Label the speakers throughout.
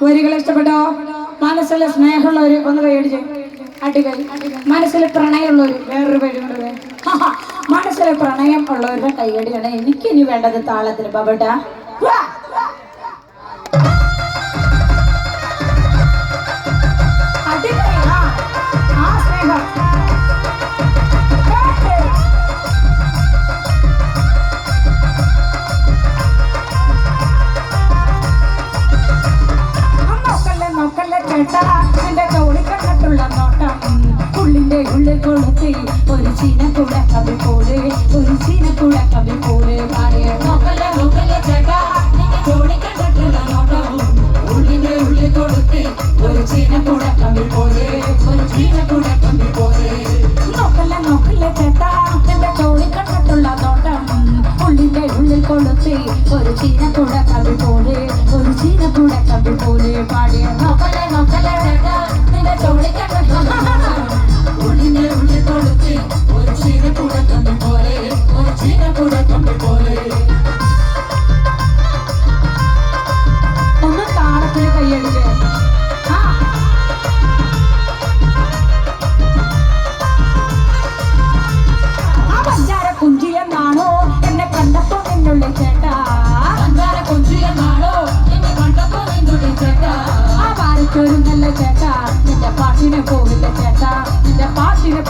Speaker 1: വരികൾ ഇഷ്ടപ്പെട്ടോ? മനസ്സിൽ സ്നേഹമുള്ളവർ ഒന്ന് കൈയടിച്ച് അടികൈ മനസ്സിൽ പ്രണയമുള്ളവർ വേറൊരു പേടി കൊണ്ട്. മനസ്സിൽ പ്രണയം ഉള്ളവരുടെ കൈയടിയാണ് എനിക്ക് ഇനി വേണ്ടത് താളത്തിന് ബാബട്ട. എന്റെ തോളി കണ്ടിട്ടുള്ള നോട്ടം. ഉള്ളിന്റെ ഉള്ളിൽ കൊളുത്തി ഒരു ചീന കൂട കവി പോലെ ഒരു ചീന കൂട കവി പോലെ. പാടിയ നോക്കല്ലേ നോക്കല്ലേ ചേട്ടാ തോളി കണ്ടിട്ടുള്ള നോട്ടം. ഉള്ളിന്റെ ഉള്ളിൽ കൊളുത്തി ഒരു ചീന കൂട കവി പോലെ ഒരു ചീന കൂട കവി പോലെ. നോക്കല്ലേ നോക്കല്ലേ ചേട്ടാ എന്റെ തോളി കണ്ടിട്ടുള്ള നോട്ടം. ഉള്ളിൽ കൊളുത്തി ഒരു ചീന കൂട കവി പോലെ ഒരു ചീന കൂട കവി പോലെ. പാടിയ നോക്കല്ലേ പാരച്ചോരും നല്ല ചേട്ടാ. നിന്റെ പാട്ടിനെ പോകില്ല ചേട്ടാ. നിന്റെ പാട്ടിനെ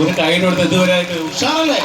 Speaker 2: ഒരു കൈ കൊടുത്ത് ഇതുവരെ ഉഷാറല്ലേ?